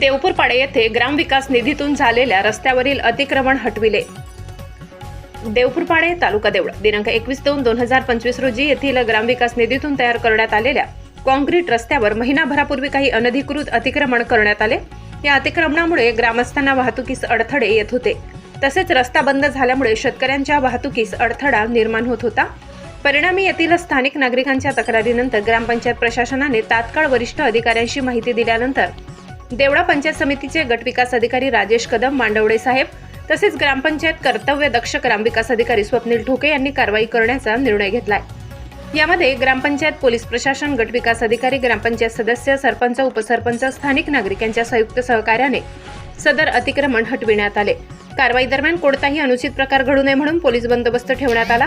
देवपूरपाडे येथे ग्रामविकास निधीतून झालेल्या रस्त्यावरील अतिक्रमण हटविले. देवपूरपाडे तालुका देवळ दिनांक एकवीस दोन दोन हजार पंचवीस रोजी येथील ग्रामविकास निधीतून तयार करण्यात आलेल्या कॉन्क्रीट रस्त्यावर महिनाभरापूर्वी काही अनधिकृत अतिक्रमण करण्यात आले. या अतिक्रमणामुळे ग्रामस्थांना वाहतुकीस अडथळे येत होते. तसेच रस्ता बंद झाल्यामुळे शेतकऱ्यांच्या वाहतुकीस अडथळा निर्माण होत होता. परिणामी येथील स्थानिक नागरिकांच्या तक्रारीनंतर ग्रामपंचायत प्रशासनाने तात्काळ वरिष्ठ अधिकाऱ्यांशी माहिती दिल्यानंतर देवळा पंचायत समितीचे गटविकास अधिकारी राजेश कदम मांडवडे साहेब तसेच ग्रामपंचायत कर्तव्य दक्ष ग्रामविकास अधिकारी स्वप्नील ठोके यांनी कारवाई करण्याचा निर्णय घेतलाय. यामध्ये ग्रामपंचायत पोलीस प्रशासन गटविकास अधिकारी ग्रामपंचायत सदस्य सरपंच उपसरपंच स्थानिक नागरिकांच्या संयुक्त सहकार्याने सदर अतिक्रमण हटविण्यात आले. कारवाई दरम्यान कोणताही अनुचित प्रकार घडू नये म्हणून पोलीस बंदोबस्त ठेवण्यात आला.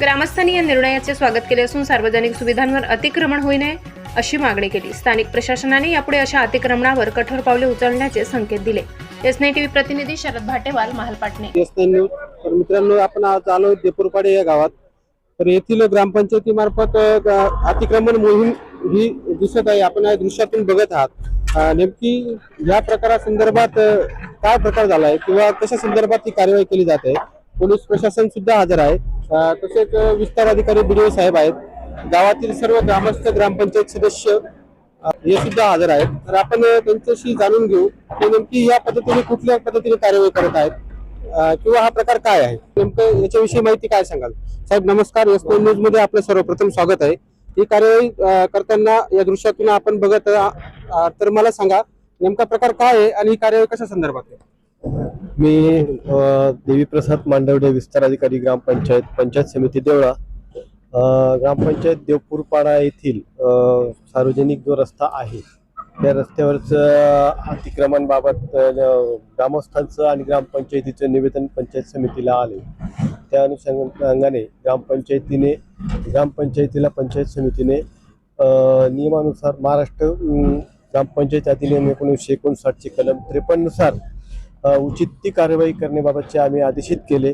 ग्रामस्थांनी या निर्णयाचे स्वागत केले असून सार्वजनिक सुविधांवर अतिक्रमण होऊ नये. अशी मागणी केली. स्थानिक प्रशासनाने यापुढे अशा अतिक्रमणावर कठोर पावले उचलण्याचे संकेत दिले. एस टीव्ही प्रतिनिधी शरद भाटेवाल महालपाटणे एस न्यूज. तर मित्रांनो आपण आज आलो देपूरपाडे या गावात. तर येथील ग्रामपंचायतीमार्फत अतिक्रमण मोहीम ही दिसत आहे. आपण या दृश्यातून बघत आहात. नेमकी या प्रकारासंदर्भात संदर्भात काय प्रकार झाला आहे किंवा कशा संदर्भात ही कार्यवाही केली जात आहे? पोलीस प्रशासन सुद्धा हजर आहे. तसेच विस्तार अधिकारी बीडीओ साहेब आहेत. गावातील सर्व ग्रामस्थ ग्रामपंचायत सदस्य हे सुद्धा हजर आहेत. तर आपण त्यांच्याशी जाणून घेऊ की नेमकी या पद्धतीने कुठल्या पद्धतीने कार्यवाही करत आहेत किंवा हा प्रकार काय आहे? नेमकं याच्याविषयी माहिती काय सांगाल? साहेब नमस्कार. एस न्यूजमध्ये आपलं सर्वप्रथम स्वागत आहे. ही कार्यवाही करताना या दृश्यातून आपण बघत तर मला सांगा नेमका प्रकार काय आहे आणि ही कार्यवाही कशा संदर्भात आहे? मी देवीप्रसाद मांडवडे विस्तार अधिकारी ग्रामपंचायत पंचायत समिती देवळा ग्रामपंचायत देवपूरपाडा येथील सार्वजनिक जो रस्ता आहे त्या रस्त्यावरचं अतिक्रमणबाबत ग्रामस्थांचं आणि ग्रामपंचायतीचं निवेदन पंचायत समितीला आले. त्या अनुषंगाने ग्रामपंचायतीने ग्रामपंचायतीला पंचायत समितीने नियमानुसार महाराष्ट्र ग्रामपंचायत अधिनियम एकोणीसशे एकोणसाठचे कलम त्रेपन्ननुसार उचित ती कार्यवाही करण्याबाबतचे आम्ही आदेशित केले.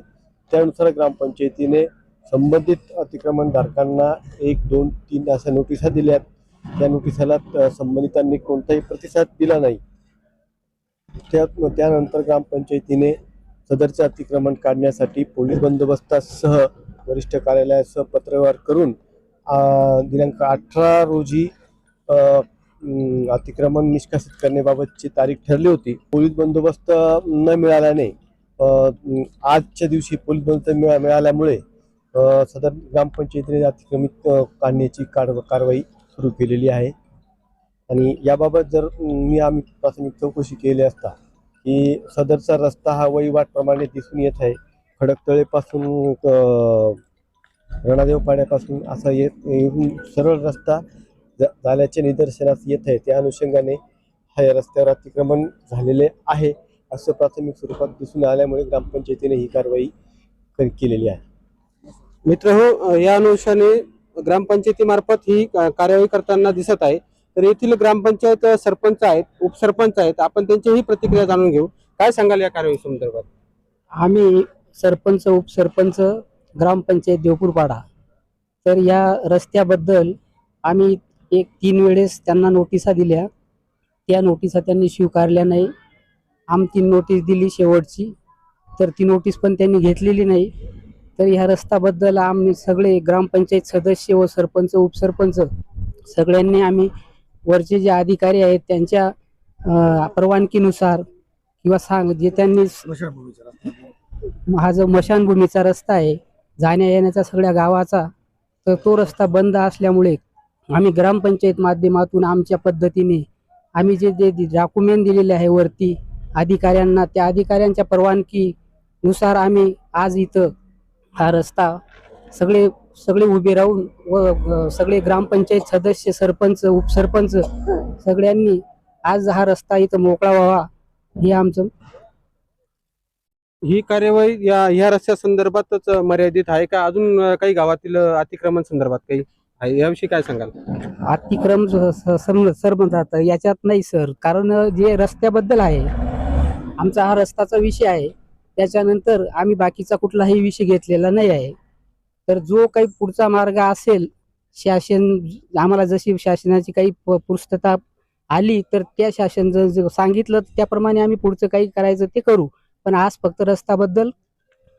त्यानुसार ग्रामपंचायतीने संबंधित अतिक्रमणधारकांना एक दोन तीन अशा नोटिसा दिल्यात. त्या नोटिसाला संबंधितांनी कोणताही प्रतिसाद दिला नाही. त्या त्यानंतर ग्रामपंचायतीने सदरचे अतिक्रमण काढण्यासाठी पोलीस बंदोबस्तासह वरिष्ठ कार्यालयासह पत्रव्यवहार करून दिनांक अठरा रोजी अतिक्रमण निष्कासित करण्याबाबतची तारीख ठरली होती. पोलीस बंदोबस्त न मिळाल्याने आजच्या दिवशी पोलीस बंदोबस्त मिळाल्यामुळे सदर ग्रामपंचायतीने अतिक्रमित काढण्याची कारवाई सुरू केलेली आहे. आणि याबाबत जर मी आम्ही प्राथमिक चौकशी केली असता की सदरचा रस्ता हा वहिवाटप्रमाणे दिसून येत आहे खडकतळेपासून रणादेव पाण्यापासून असा येत येऊन सरळ रस्ता झाल्याचे निदर्शनास येत आहे. त्या अनुषंगाने हा या रस्त्यावर अतिक्रमण झालेले आहे असं प्राथमिक स्वरूपात दिसून आल्यामुळे ग्रामपंचायतीने ही कारवाई कर- केलेली आहे. मित्र हो या अनुषयाने ग्रामपंचायतीमार्फत ही कार्यवाही करताना दिसत आहे. तर येथील ग्रामपंचायत सरपंच आहेत उपसरपंच आहेत. आपण त्यांचीही प्रतिक्रिया जाणून घेऊ. काय सांगाल या कार्यवाही संदर्भात? आम्ही सरपंच उपसरपंच ग्रामपंचायत देवपूरपाडा. तर या रस्त्याबद्दल आम्ही एक तीन वेळेस त्यांना नोटिसा दिल्या. त्या नोटिसा त्यांनी स्वीकारल्या नाही. आमची नोटीस दिली शेवटची. तर ती नोटीस पण त्यांनी घेतलेली नाही. तर ह्या रस्त्याबद्दल आम्ही सगळे ग्रामपंचायत सदस्य व सरपंच उपसरपंच सगळ्यांनी आम्ही वरचे जे अधिकारी आहेत त्यांच्या परवानगीनुसार किंवा सांग जे त्यांनी हा जो मशानभूमीचा रस्ता आहे जाण्या येण्याचा सगळ्या गावाचा तर तो रस्ता बंद असल्यामुळे आम्ही ग्रामपंचायत माध्यमातून आमच्या पद्धतीने आम्ही जे जे डॉक्युमेंट दिलेले आहे वरती अधिकाऱ्यांना त्या अधिकाऱ्यांच्या परवानगीनुसार आम्ही आज इथं हा रस्ता सगळे सगळे उभे राहून व सगळे ग्रामपंचायत सदस्य सरपंच उपसरपंच सगळ्यांनी आज हा रस्ता इथं मोकळा व्हावा हे आमचं ही कार्यवाही या या रस्त्या संदर्भातच मर्यादित आहे का? अजून काही गावातील अतिक्रमण संदर्भात काही आहे? याविषयी काय सांगाल? अतिक्रम सर म्हणतात याच्यात नाही सर. कारण जे रस्त्याबद्दल आहे आमचा हा रस्त्याचा विषय आहे. त्याच्यानंतर आम्ही बाकीचा कुठलाही विषय घेतलेला नाही आहे. तर जो काही पुढचा मार्ग असेल शासन आम्हाला जशी शासनाची काही प- पूर्तता आली तर त्या शासन जर सांगितलं त्याप्रमाणे आम्ही पुढचं काही करायचं ते करू. पण आज फक्त रस्त्याबद्दल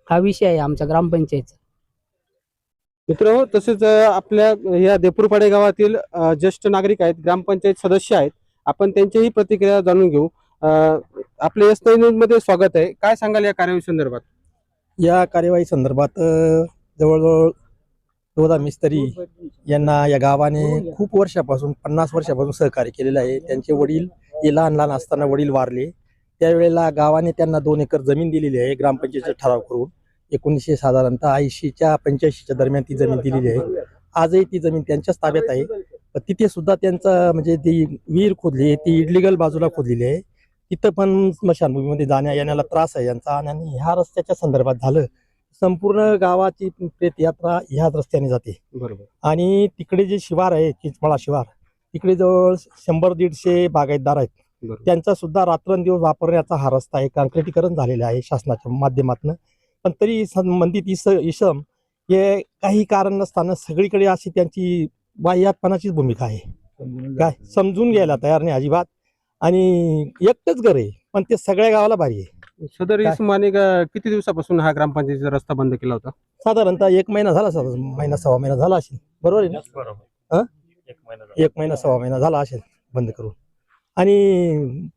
हा विषय आहे आमच्या ग्रामपंचायतचा. मित्र हो तसेच आपल्या या देपूरपाडे गावातील ज्येष्ठ नागरिक आहेत ग्रामपंचायत सदस्य आहेत. आपण त्यांच्याही प्रतिक्रिया जाणून घेऊ. अ, एस न्यूजमध्ये स्वागत आहे. काय सांगाल या कार्यवाही संदर्भात? या कार्यवाही संदर्भात जवळजवळ दोदा मिस्त्री यांना या गावाने खूप वर्षापासून पन्नास वर्षापासून सहकार्य केलेलं आहे. त्यांचे वडील हे लहान लहान असताना वडील वारले. त्यावेळेला गावाने त्यांना दोन एकर जमीन दिलेली आहे ग्रामपंचायतीचा ठराव करून. एकोणीसशे साधारणतः ऐंशीच्या पंच्याऐंशीच्या दरम्यान ती जमीन दिलेली आहे. आजही ती जमीन त्यांच्याच ताब्यात आहे. तिथे सुद्धा त्यांचं म्हणजे ती विहीर खोदली ती इडलिगल बाजूला खोदलेली आहे. तिथं पण स्मशानभूमीमध्ये जाण्या येण्याला त्रास आहे यांचा. आणि ह्या रस्त्याच्या संदर्भात झालं संपूर्ण गावाची प्रेतयात्रा ह्याच रस्त्याने जाते. बरोबर. आणि तिकडे जे शिवार आहे चिंचमळा शिवार तिकडे जवळ शंभर दीडशे बागायतदार आहेत. त्यांचा सुद्धा रात्रंदिवस वापरण्याचा हा रस्ता आहे काँक्रिटीकरण झालेले आहे शासनाच्या माध्यमातून. पण तरी संबंधित इस इसम हे काही कारण नसताना सगळीकडे अशी त्यांची वाह्यातपणाचीच भूमिका आहे. काय? समजून घ्यायला तयार नाही अजिबात. आणि एकटंच घर आहे पण ते सगळ्या गावाला भारी आहे. सदर काय? इसमाने ग- किती दिवसापासून हा ग्रामपंचायतीचा रस्ता बंद केला होता? साधारणतः एक महिना झाला साधा महिना सव्वा महिना झाला असेल. बरोबर आहे ना? हं? एक महिना सव्वा महिना झाला असेल बंद करून. आणि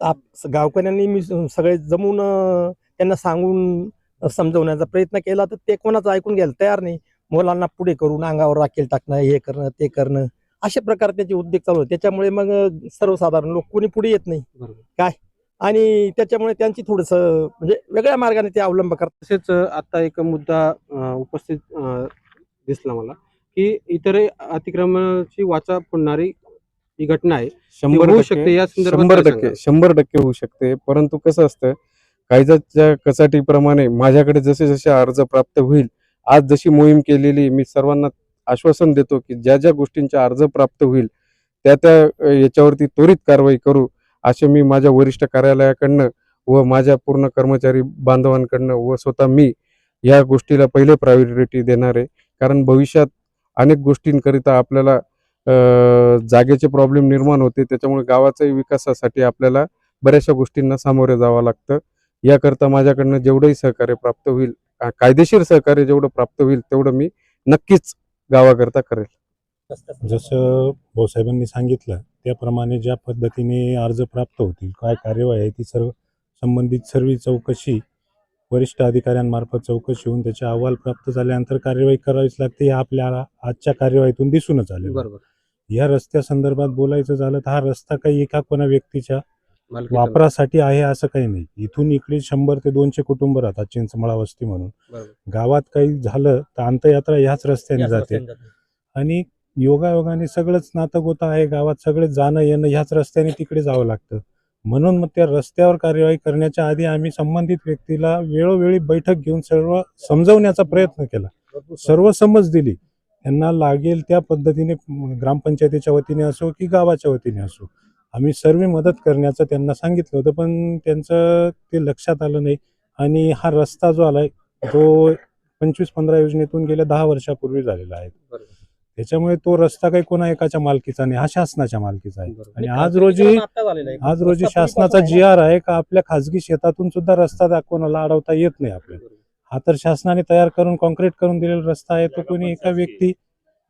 आप- गावकऱ्यांनी मी स- सगळे जमून अं, त्यांना सांगून अं, समजवण्याचा प्रयत्न केला तर ते कोणाचं ऐकून घ्यायला तयार नाही. मुलांना पुढे करून अंगावर राखेल टाकणं हे करणं ते करणं. अशा प्रकारे त्याचे उद्योग चालू होते त्याच्यामुळे मग सर्वसाधारण लोक कोणी पुढे येत नाही. बरोबर. आणि त्याच्यामुळे त्यांची थोडस म्हणजे वेगळ्या मार्गाने ते अवलंब करतात. तसेच आता एक मुद्दा उपस्थित दिसला मला की इतर अतिक्रमणाची वाचा फोडणारी ही घटना आहे. शंभर होऊ शकते या संदर्भात शंभर काय टक्के? शंभर टक्के होऊ शकते. परंतु कसं असतं कायद्याच्या कचाटीप्रमाणे माझ्याकडे जसे जसे अर्ज प्राप्त होईल आज जशी मोहीम केलेली मी सर्वांना आश्वासन देतो की ज्या ज्या गोष्टींचे अर्ज प्राप्त होईल त्या त्या याच्यावरती त्वरित कारवाई करू असे मी माझ्या वरिष्ठ कार्यालयाकडनं व माझ्या पूर्ण कर्मचारी बांधवांकडनं व स्वतः मी या गोष्टीला पहिले प्रायोरिटी देणार आहे. कारण भविष्यात अनेक गोष्टींकरिता आपल्याला जागेचे प्रॉब्लेम निर्माण होते. त्याच्यामुळे गावाचाही विकासासाठी आपल्याला बऱ्याचशा गोष्टींना सामोरे जावं लागतं. याकरता माझ्याकडनं जेवढंही सहकार्य प्राप्त होईल कायदेशीर सहकार्य जेवढं प्राप्त होईल तेवढं मी नक्कीच गावाकरता करेल. जसं भाऊसाहेबांनी सांगितलं त्याप्रमाणे ज्या पद्धतीने अर्ज प्राप्त होतील काय कार्यवाही आहे ती सर्व संबंधित सर्व चौकशी वरिष्ठ अधिकाऱ्यांमार्फत चौकशी होऊन त्याचे अहवाल प्राप्त झाल्यानंतर कार्यवाही करावीच लागते हे आपल्याला आजच्या कार्यवाहीतून दिसूनच आले बरोबर. या रस्त्या संदर्भात बोलायचं झालं तर हा रस्ता काही एका कोणा व्यक्तीच्या वापरासाठी आहे असं काही नाही. इथून इकडे शंभर ते दोनशे कुटुंब राहतात चिंचमळा वस्ती म्हणून. गावात काही झालं तर अंतयात्रा ह्याच रस्त्याने जाते. आणि योगायोगाने सगळंच नातं गोता आहे गावात सगळे जाणं येणं ह्याच रस्त्याने तिकडे जावं लागतं. म्हणून मग त्या रस्त्यावर कार्यवाही करण्याच्या आधी आम्ही संबंधित व्यक्तीला वेळोवेळी बैठक घेऊन सर्व समजवण्याचा प्रयत्न केला. सर्व समज दिली. त्यांना लागेल त्या पद्धतीने ग्रामपंचायतीच्या वतीने असो की गावाच्या वतीने असो. आम्ही सर्व मदत करण्याचं त्यांना सांगितलं होतं पण त्यांचं ते लक्षात आलं नाही. आणि हा रस्ता जो आलाय तो पंचवीस पंधरा योजनेतून गेल्या दहा वर्षापूर्वी झालेला आहे. त्याच्यामुळे तो रस्ता काही कोणा एकाच्या मालकीचा नाही हा शासनाच्या मालकीचा आहे. आणि आज रोजी आज रोजी शासनाचा जी आर आहे का आपल्या खाजगी शेतातून सुद्धा रस्ता दा- कोणाला अडवता येत नाही आपल्याला. हा तर शासनाने तयार करून कॉन्क्रीट करून दिलेला रस्ता आहे. तो कोणी एका व्यक्ती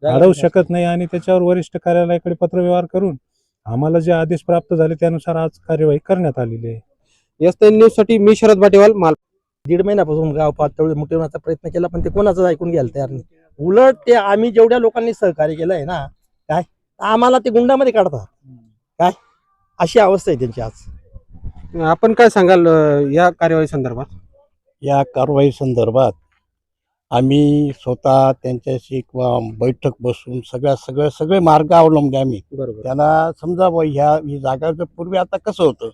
अडवू शकत नाही आणि त्याच्यावर वरिष्ठ कार्यालयाकडे पत्रव्यवहार करून आम्हाला जे आदेश प्राप्त झाले त्यानुसार आज कार्यवाही करण्यात आलेली आहे. एस न्यूजसाठी मी शरद भाटेवाल माल दीड महिन्यापासून गाव पातळी मुठवण्याचा प्रयत्न केला पण ते कोणाचं ऐकून घ्यायला तयार नाही. उलट ते आम्ही जेवढ्या लोकांनी सहकार्य केलंय ना काय? आम्हाला ते गुंडामध्ये काढतात. काय? अशी अवस्था आहे त्यांची आज. आपण काय सांगाल या कार्यवाही संदर्भात? या कारवाई संदर्भात आम्ही स्वतः त्यांच्याशी किंवा बैठक बसून सगळ्या सगळं सगळे मार्ग अवलंबले आम्ही. बरोबर. त्यांना समजा बुवा ह्या ही जागा जर पूर्वी आता कसं होतं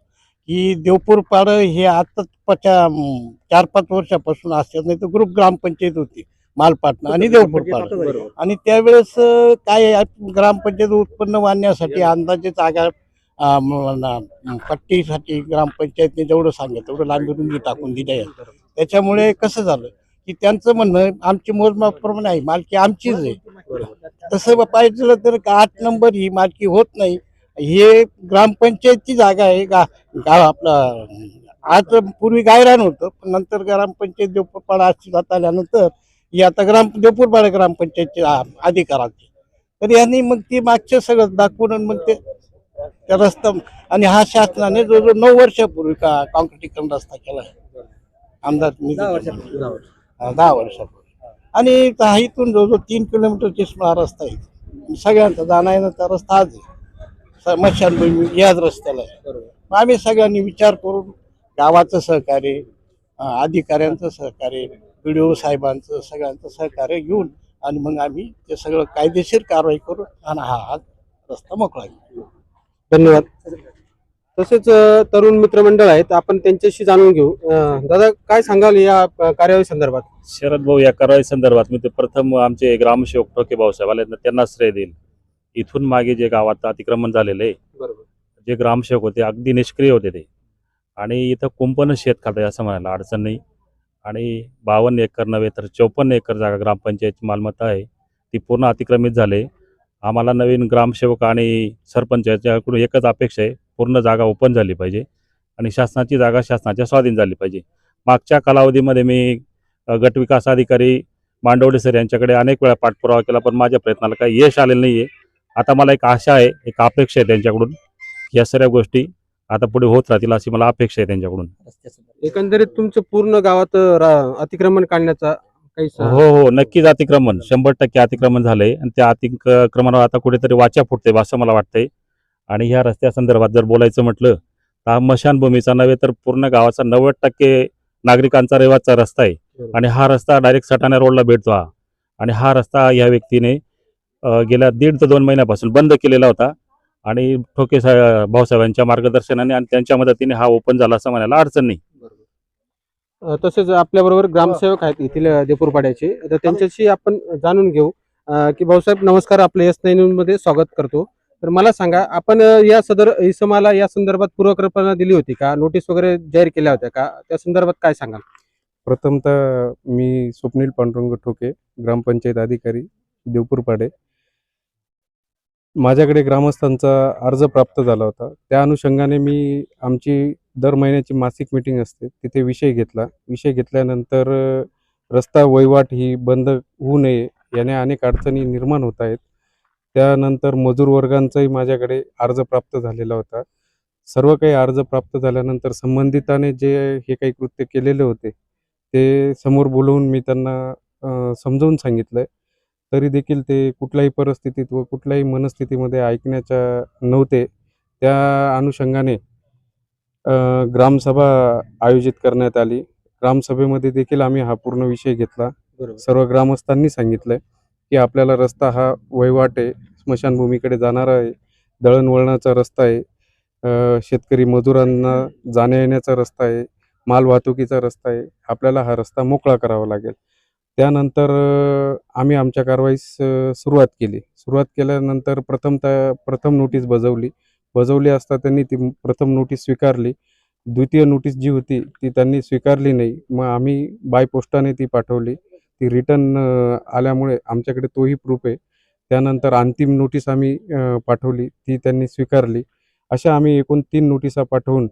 की देवपूर पाड हे आताच चार पाच वर्षापासून असतात नाही तर ग्रुप ग्रामपंचायत होती मालपाटणं आणि देवपूर पाड बरोबर. आणि त्यावेळेस अं, काय ग्रामपंचायत उत्पन्न वाढण्यासाठी अंदाजे जागा अं, म- न- पट्टीसाठी ग्रामपंचायतने जेवढं सांगितलं तेवढं लांबी टाकून दिल्या. आहेत. त्याच्यामुळे कसं झालं की त्यांचं म्हणणं आमची मोजमाप्रमाणे आहे मालकी आमचीच आहे. तसं पाहिजे तर आठ नंबर ही मालकी होत नाही हे ग्रामपंचायतची जागा आहे गा गाव आपलं आज पूर्वी गायरान होतं पण नंतर ग्रामपंचायत देवपूरपाडा अस्तित्वात आल्यानंतर ही आता ग्राम देवपूरपाडा ग्रामपंचायतची अधिकाराची. तर यांनी मग ती मागचं सगळं दाखवून मग ते त्या रस्ता आणि हा शासनाने जवळजवळ नऊ वर्षापूर्वी का कॉन्क्रिटीकरण रस्ता केला आहे. आमदार दहा वर्षापूर्वी. आणि इथून जो जो तीन किलोमीटरची हा रस्ता आहे. सगळ्यांचा जाणं येण्याचा रस्ता आज आहे. मशानभूमी याच रस्त्याला आहे. आम्ही सगळ्यांनी विचार करून गावाचं सहकार्य अधिकाऱ्यांचं सहकार्य बी साहेबांचं सगळ्यांचं सहकार्य घेऊन आणि मग आम्ही ते सगळं कायदेशीर कारवाई करून आणि हा हा रस्ता मोकळा. धन्यवाद. तसेच तरुण मित्रमंडळ आहेत आपण त्यांच्याशी जाणून घेऊ. दादा काय सांगाल या कार्यवाही संदर्भात? शरद भाऊ या कारवाई संदर्भात मी ते प्रथम आमचे ग्रामसेवक ठोके भाऊसाहेब आले त्यांना श्रेय देईल इथून मागे जे गावात अतिक्रमण झालेलं आहे बरोबर. जे ग्रामसेवक होते अगदी निष्क्रिय होते ते. आणि इथं कुंपण शेत खातं असं म्हणायला अडचण नाही. आणि बावन्न एकर नव्हे तर चौपन्न एकर जागा ग्रामपंचायतची मालमत्ता आहे. ती पूर्ण अतिक्रमित झाले आम्हाला नवीन ग्रामसेवक आणि सरपंच याच्याकडून एकच अपेक्षा आहे पूर्ण जागा ओपन झाली पाहिजे. आणि शासनाची जागा शासनाच्या स्वाधीन झाली पाहिजे. मागच्या कालावधीमध्ये मी गटविकास अधिकारी मांडवडे सर यांच्याकडे अनेक वेळा पाठपुरावा केला पण माझ्या प्रयत्नाला काही यश आलेलं नाही आहे आता मला एक आशा आहे एक अपेक्षा आहे त्यांच्याकडून. या सर्व गोष्टी आता पुढे होत राहतील अशी मला अपेक्षा आहे त्यांच्याकडून. एकंदरीत तुमचं पूर्ण गावात अतिक्रमण काढण्याचा काही हो हो नक्कीच अतिक्रमण. शंभर टक्के अतिक्रमण झालंय. आणि त्या अतिक्रमणावर आता कुठेतरी वाचा फुटते असं मला वाटतंय. आणि ह्या रस्त्यासंदर्भात जर बोलायचं म्हटलं तर हा मशानभूमीचा नव्हे तर पूर्ण गावाचा नव्वद टक्के नागरिकांचा रहिवाचा रस्ता आहे. आणि हा रस्ता डायरेक्ट सटाणा रोडला भेटतो हा. आणि हा रस्ता या व्यक्तीने गेल्या दीड ते दोन महिन्यापासून बंद केलेला होता. आणि ठोके साहेब भाऊसाहेबांच्या मार्गदर्शनाने आणि त्यांच्या मदतीने हा ओपन झाला असं म्हणायला अडचण नाही. तसेच आपल्या बरोबर ग्रामसेवक आहेत येथील देपूरपाड्याचे. तर त्यांच्याशी आपण जाणून घेऊ की भाऊसाहेब नमस्कार. आपलं एस नाईन मध्ये स्वागत करतो. तर मला सांगा आपण या सदर इसमाला या संदर्भात पूर्वकल्पना दिली होती का? नोटीस वगैरे जाहीर केल्या होत्या का? त्या संदर्भात काय सांगाल? प्रथमतः मी स्वप्नील पांडुरंग ठोके ग्रामपंचायत अधिकारी देवपूरपाडे माझ्याकडे ग्रामस्थांचा अर्ज प्राप्त झाला होता. त्या अनुषंगाने मी आमची दर महिन्याची मासिक मीटिंग असते तिथे विषय घेतला. विषय घेतल्यानंतर रस्ता वहिवाट ही बंद होऊ नये याने अनेक अडचणी निर्माण होत आहेत. त्यानंतर मजूर वर्गांचाही माझ्याकडे अर्ज प्राप्त झालेला होता. सर्व काही अर्ज प्राप्त झाल्यानंतर संबंधिताने जे हे काही कृत्य केलेले होते ते समोर बोलवून मी त्यांना समजावून सांगितलंय. तरी देखील ते कुठल्याही परिस्थितीत व कुठल्याही मनस्थितीमध्ये ऐकण्याच्या नव्हते. त्या अनुषंगाने ग्रामसभा आयोजित करण्यात आली. ग्रामसभेमध्ये देखील आम्ही हा पूर्ण विषय घेतला. सर्व ग्रामस्थांनी सांगितलंय. की आपल्याला रस्ता हा वहिवाट आहे स्मशानभूमीकडे जाणारा आहे दळणवळणाचा रस्ता आहे शेतकरी मजुरांना जाण्या येण्याचा रस्ता आहे माल वाहतुकीचा रस्ता आहे आपल्याला हा रस्ता मोकळा करावा लागेल. त्यानंतर आम्ही आमच्या कारवाईस सुरुवात केली. सुरुवात केल्यानंतर प्रथमतः प्रथम नोटीस बजावली. बजावली असता त्यांनी ती प्रथम नोटीस स्वीकारली. द्वितीय नोटीस जी होती ती त्यांनी स्वीकारली नाही. मग आम्ही बाय पोस्टाने ती पाठवली. ती रिटर्न आल्यामुळे आमच्याकडे तोही प्रूफ आहे. त्यानंतर अंतिम नोटीस आम्ही पाठवली. ती त्यांनी स्वीकारली. अशा आम्ही एकूण तीन नोटिसा पाठवून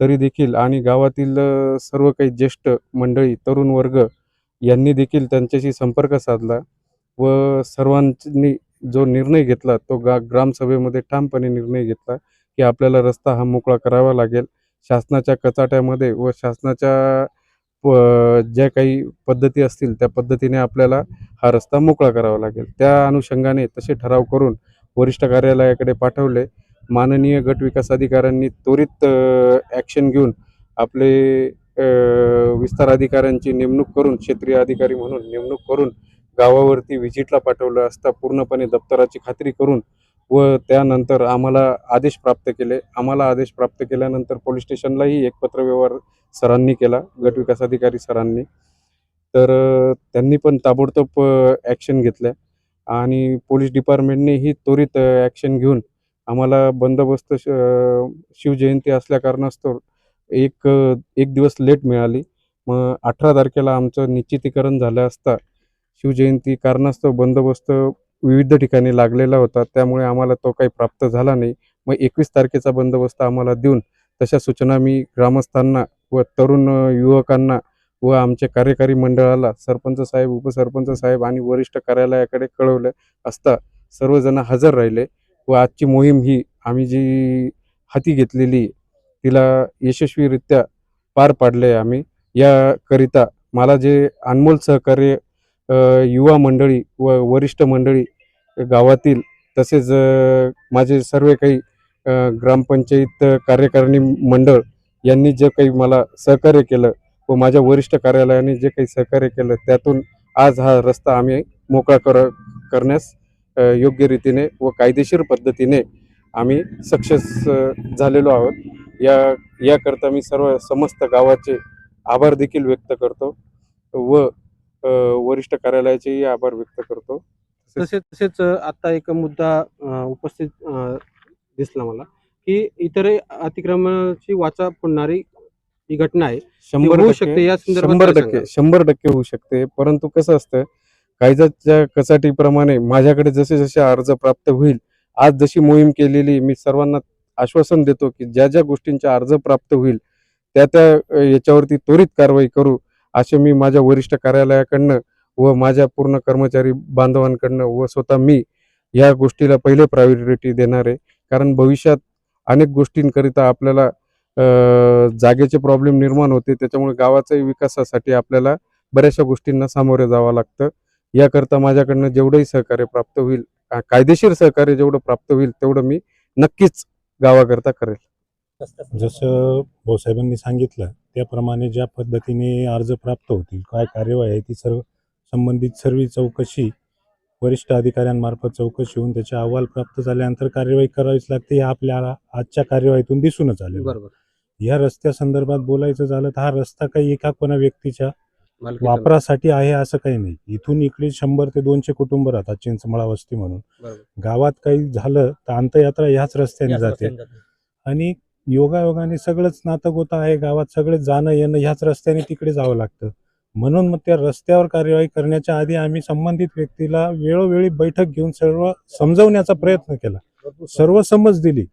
तरी देखील आणि गावातील सर्व काही ज्येष्ठ मंडळी तरुण वर्ग यांनी देखील त्यांच्याशी संपर्क साधला व सर्वांनी जो निर्णय घेतला तो गा ग्रामसभेमध्ये ठामपणे निर्णय घेतला की आपल्याला रस्ता हा मोकळा करावा लागेल. शासनाच्या कचाट्यामध्ये व शासनाच्या ज्या काही पद्धती असतील त्या पद्धतीने आपल्याला हा रस्ता मोकळा करावा लागेल. त्या अनुषंगाने तसे ठराव करून वरिष्ठ कार्यालयाकडे पाठवले. माननीय गट विकास अधिकाऱ्यांनी त्वरित ॲक्शन घेऊन आपले विस्तार अधिकाऱ्यांची नेमणूक करून क्षेत्रीय अधिकारी म्हणून नेमणूक करून गावावरती व्हिजिटला पाठवलं असता पूर्णपणे दप्तराची खात्री करून व त्यानंतर आम्हाला आदेश प्राप्त केले. आम्हाला आदेश प्राप्त केल्यानंतर पोलीस स्टेशनलाही एक पत्रव्यवहार सरांनी केला गटविकास अधिकारी सरांनी. तर त्यांनी पण ताबडतोब ॲक्शन घेतल्या आणि पोलीस डिपार्टमेंटनेही त्वरित ॲक्शन घेऊन आम्हाला बंदोबस्त श- शिवजयंती असल्या कारणास्तव एक एक दिवस लेट मिळाली. मग अठरा तारखेला आमचं निश्चितीकरण झालं असता शिवजयंती कारणास्तव बंदोबस्त विविध ठिकाणी लागलेला होता. त्यामुळे आम्हाला तो काही प्राप्त झाला नाही. मग एकवीस तारखेचा बंदोबस्त आम्हाला देऊन तशा सूचना मी ग्रामस्थांना व तरुण युवकांना व आमच्या कार्यकारी मंडळाला सरपंच साहेब उपसरपंच साहेब आणि वरिष्ठ कार्यालयाकडे कळवले असता सर्वजण हजर राहिले व आजची मोहीम ही आम्ही जी हाती घेतलेली तिला यशस्वीरित्या पार पाडले आम्ही. याकरिता मला जे अनमोल सहकार्य युवा मंडळी व वरिष्ठ मंडळी गावातील तसेच माझे सर्व काही ग्रामपंचायत कार्यकारिणी मंडळ यांनी जे काही मला सहकार्य केलं व माझ्या वरिष्ठ कार्यालयाने जे काही सहकार्य केलं त्यातून आज हा रस्ता आम्ही मोकळा कर करण्यास योग्य रीतीने व कायदेशीर पद्धतीने आम्ही सक्सेस झालेलो आहोत. या याकरता मी सर्व समस्त गावाचे आभार देखील व्यक्त करतो व वरिष्ठ कार्यालयाचेही आभार व्यक्त करतो. तसेच तसेच आता एक मुद्दा उपस्थित दिसला मला की इतर अतिक्रमणाची वाचा फोडणारी ही घटना आहे शंभर होऊ शकते या शंभर टक्के? शंभर टक्के होऊ शकते. परंतु कसं असतं कायद्याच्या कचाटीप्रमाणे माझ्याकडे जसे जसे अर्ज प्राप्त होईल आज जशी मोहीम केलेली मी सर्वांना आश्वासन देतो की ज्या ज्या गोष्टींचे अर्ज प्राप्त होईल त्या त्या याच्यावरती त्वरित कारवाई करू. असे मी माझ्या वरिष्ठ कार्यालयाकडनं व माझ्या पूर्ण कर्मचारी बांधवांकडनं व स्वतः मी या गोष्टीला पहिले प्रायोरिटी देणार. आहे कारण भविष्यात अनेक गोष्टींकरिता आपल्याला जागेचे प्रॉब्लेम निर्माण होते. त्याच्यामुळे गावाचाही विकासासाठी आपल्याला बऱ्याचशा गोष्टींना सामोरे जावं लागतं. याकरता माझ्याकडनं जेवढंही सहकार्य प्राप्त होईल कायदेशीर सहकार्य जेवढं प्राप्त होईल तेवढं मी नक्कीच गावाकरता करेल. जसं भाऊसाहेबांनी सांगितलं त्याप्रमाणे ज्या पद्धतीने अर्ज प्राप्त होतील काय कार्यवाही आहे ती सर्व संबंधित सर्व चौकशी वरिष्ठ अधिकाऱ्यांमार्फत चौकशी होऊन त्याचे अहवाल प्राप्त झाल्यानंतर कार्यवाही करावीच लागते हे आपल्याला आजच्या कार्यवाहीतून दिसूनच आले बरोबर. या रस्त्या संदर्भात बोलायचं झालं तर हा रस्ता काही एका कोणा व्यक्तीच्या वापरासाठी आहे असं काही नाही. इथून इकडे शंभर ते दोनशे कुटुंब राहतात चिंचमळा वस्ती म्हणून. गावात काही झालं तर अंतयात्रा ह्याच रस्त्याने जाते. आणि योगायोगाने सगळंच नातं गोता आहे गावात सगळे जाणं येणं ह्याच रस्त्याने तिकडे जावं लागतं. म्हणून मग त्या रस्त्यावर कार्यवाही करण्याच्या आधी आम्ही संबंधित व्यक्तीला वेळोवेळी बैठक घेऊन सर्व समजवण्याचा प्रयत्न केला. सर्व समज दिली.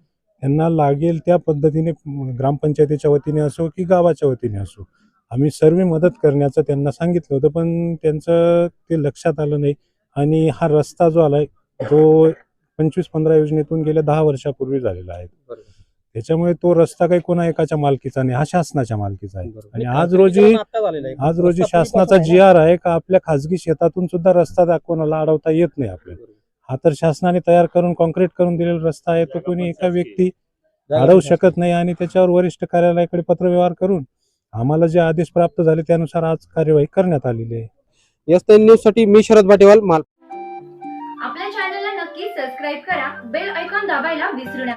त्यांना लागेल त्या पद्धतीने ग्रामपंचायतीच्या वतीने असो की गावाच्या वतीने असो. आम्ही सर्व मदत करण्याचं त्यांना सांगितलं होतं पण त्यांचं ते लक्षात आलं नाही. आणि हा रस्ता जो आलाय तो पंचवीस पंधरा योजनेतून गेल्या दहा वर्षापूर्वी झालेला आहे. बरोबर. त्याच्यामुळे तो रस्ता काही कोणा एकाच्या मालकीचा नाही हा शासनाच्या मालकीचा आहे. आणि आज रोजी आज रोजी शासनाचा जी आर आहे का आपल्या खाजगी शेतातून सुद्धा रस्ता दा- कोणाला अडवता येत नाही आपल्याला. हा तर शासनाने तयार करून कॉन्क्रीट करून दिलेला रस्ता आहे. तो कोणी एका व्यक्ती अडवू शकत नाही आणि त्याच्यावर वरिष्ठ कार्यालयाकडे पत्रव्यवहार करून आम्हाला जे आदेश प्राप्त झाले त्यानुसार आज कार्यवाही करण्यात आलेली आहे. एस न्यूजसाठी मी शरद भाटेवाल माल आपल्या चॅनलला नक्की सबस्क्राईब करा. बेल ऐकॉन दाबायला विसरू नका.